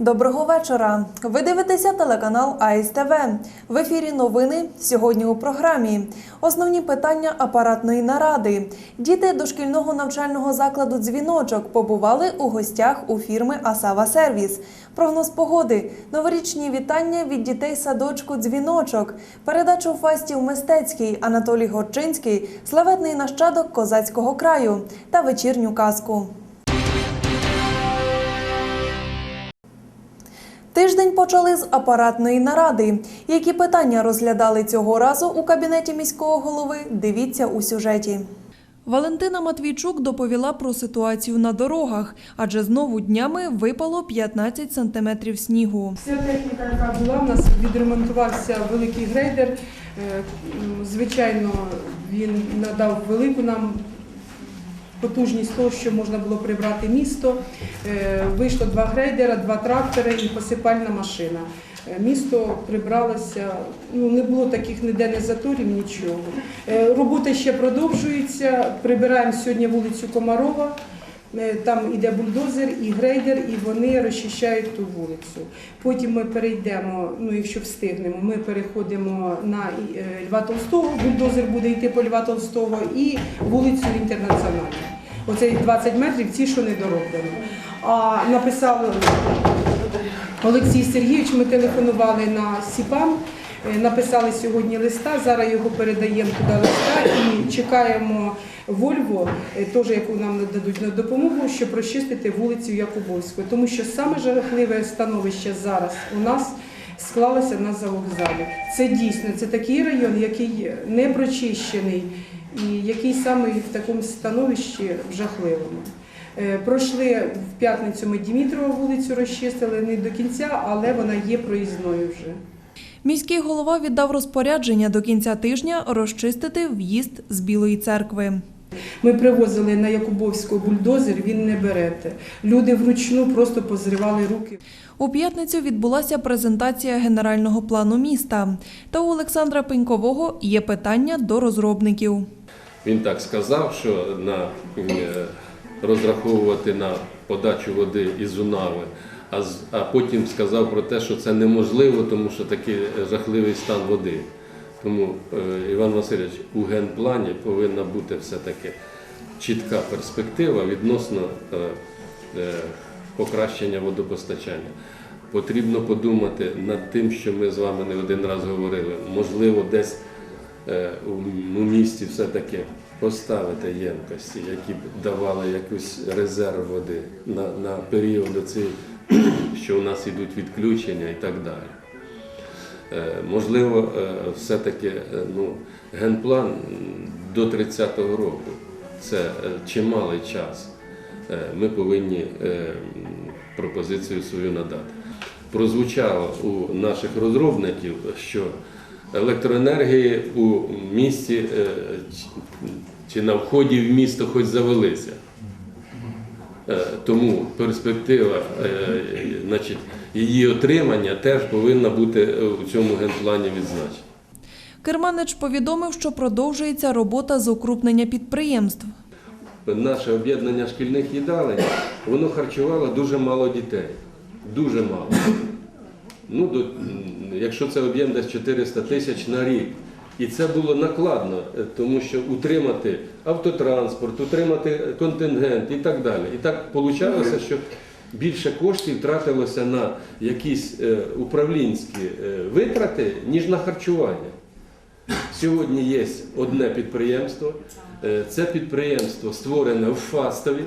Доброго вечора. Ви дивитеся телеканал АСТВ. В ефірі новини сьогодні у програмі. Основні питання апаратної наради. Діти дошкільного навчального закладу Дзвіночок побували у гостях у фірми Асава Сервіс. Прогноз погоди, новорічні вітання від дітей садочку Дзвіночок, передачу фастів мистецький Анатолій Горчинський, славетний нащадок козацького краю та вечірню казку. Тиждень почали з апаратної наради. Які питання розглядали цього разу у кабінеті міського голови? Дивіться у сюжеті. Валентина Матвійчук доповіла про ситуацію на дорогах, адже знову днями випало 15 сантиметрів снігу. Вся техніка, яка була, у нас відремонтувався великий грейдер. Е, Звичайно, він надав велику нам потужність того, що можна було прибрати місто. Е, Вийшло два грейдера, два трактори і посипальна машина. Е, Місто прибралося, ну не було таких ніде не заторів, нічого. Робота ще продовжується. Прибираємо сьогодні вулицю Комарова. Там іде бульдозер і грейдер, і вони розчищають ту вулицю. Потім ми перейдемо, ну якщо встигнемо, ми переходимо на е, Льва Толстого, бульдозер буде йти по Льва Толстого і вулицю Інтернаціональну. Оце 20 метрів, ці, що не дороблено. А написав Олексій Сергійович, ми телефонували на СІПАМ, е, написали сьогодні листа, зараз його передаємо туди листа і чекаємо Вольво, е, теж яку нам нададуть на допомогу, щоб розчистити вулицю Якубовську. Тому що саме жахливе становище зараз у нас склалося на завокзалі. Це дійсно це такий район, який не прочищений і який саме в такому становищі жахливому. Е, Пройшли в п'ятницю ми Дімітрова вулицю розчистили не до кінця, але вона є проїзною вже. Міський голова віддав розпорядження до кінця тижня розчистити в'їзд з Білої церкви. Ми привозили на Якубовського бульдозер, він не берете. Люди вручну просто позривали руки. У п'ятницю відбулася презентація генерального плану міста. Та у Олександра Пенькового є питання до розробників. Він так сказав, що на, е, розраховувати на подачу води із Унави, а, з- а потім сказав про те, що це неможливо, тому що такий жахливий стан води. Тому, е, Іван Васильович, у генплані повинна бути все-таки чітка перспектива відносно е, е, покращення водопостачання. Потрібно подумати над тим, що ми з вами не один раз говорили. Можливо, десь у- місті все-таки поставити ємкості, які б давали якийсь резерв води на, на період оцей, що у нас йдуть відключення і так далі. Е, Можливо, е, все-таки е, ну, генплан до 30-го року це чималий час. Ми повинні пропозицію свою надати. Прозвучало у наших розробників, що електроенергії у місті чи на вході в місто хоч завелися. Е, Тому перспектива е, значить, її отримання теж повинна бути е, у цьому генплані відзначена. Керманич повідомив, що продовжується робота з укрупнення підприємств. Наше об'єднання шкільних їдалень, воно харчувало дуже мало дітей. Дуже мало. Ну, до, якщо це об'єм десь 400 тисяч на рік. І це було накладно, е, тому що утримати автотранспорт, утримати контингент і так далі. І так вийшло, що більше коштів тратилося на якісь е, управлінські е, витрати, ніж на харчування. Сьогодні є одне підприємство. Е, Це підприємство створене в Фастові,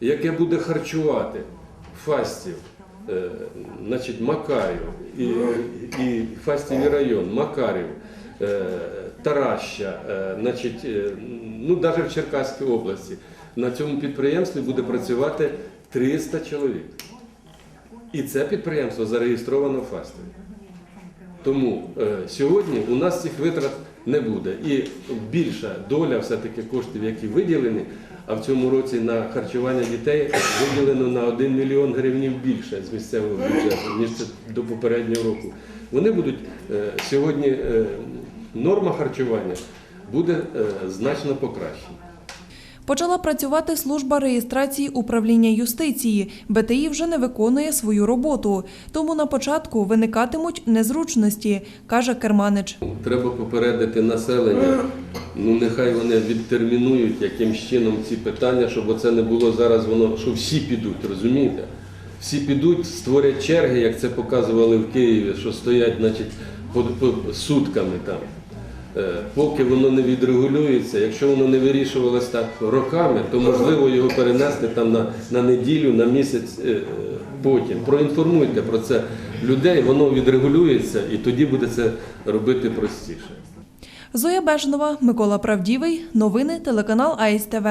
яке буде харчувати Фастів, е, значить, Макарів і, і Фастівський район, Макарів, е, Тараща, е, значить, е, ну навіть в Черкаській області. На цьому підприємстві буде працювати 300 чоловік. І це підприємство зареєстровано в Фастові. Тому е, сьогодні у нас цих витрат не буде. І більша доля все-таки коштів, які виділені, а в цьому році на харчування дітей виділено на 1 мільйон гривень більше з місцевого бюджету, ніж до попереднього року. Вони будуть е, сьогодні е, норма харчування буде е, значно покращена. Почала працювати служба реєстрації управління юстиції. БТІ вже не виконує свою роботу, тому на початку виникатимуть незручності, каже Керманич. Треба попередити населення. Ну нехай вони відтермінують якимсь чином ці питання, щоб оце не було зараз воно, що всі підуть, розумієте? Всі підуть, створять черги, як це показували в Києві, що стоять, значить, по сутками там. Е, Поки воно не відрегулюється, якщо воно не вирішувалось так роками, то можливо його перенести там на, на неділю, на місяць е, е, потім. Проінформуйте про це людей, воно відрегулюється і тоді буде це робити простіше. Зоя Бежнова, Микола Правдівий. Новини телеканал АСТВ.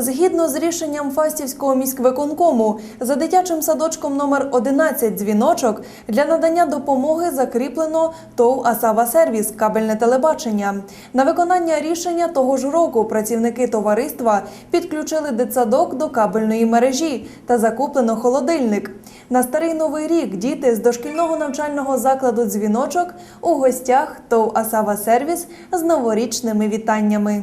Згідно з рішенням Фастівського міськвиконкому, за дитячим садочком номер 11 дзвіночок для надання допомоги закріплено ТОВ Асава Сервіс кабельне телебачення. На виконання рішення того ж року працівники товариства підключили дитсадок до кабельної мережі та закуплено холодильник. На старий новий рік діти з дошкільного навчального закладу дзвіночок у гостях ТОВ Асава Сервіс з новорічними вітаннями.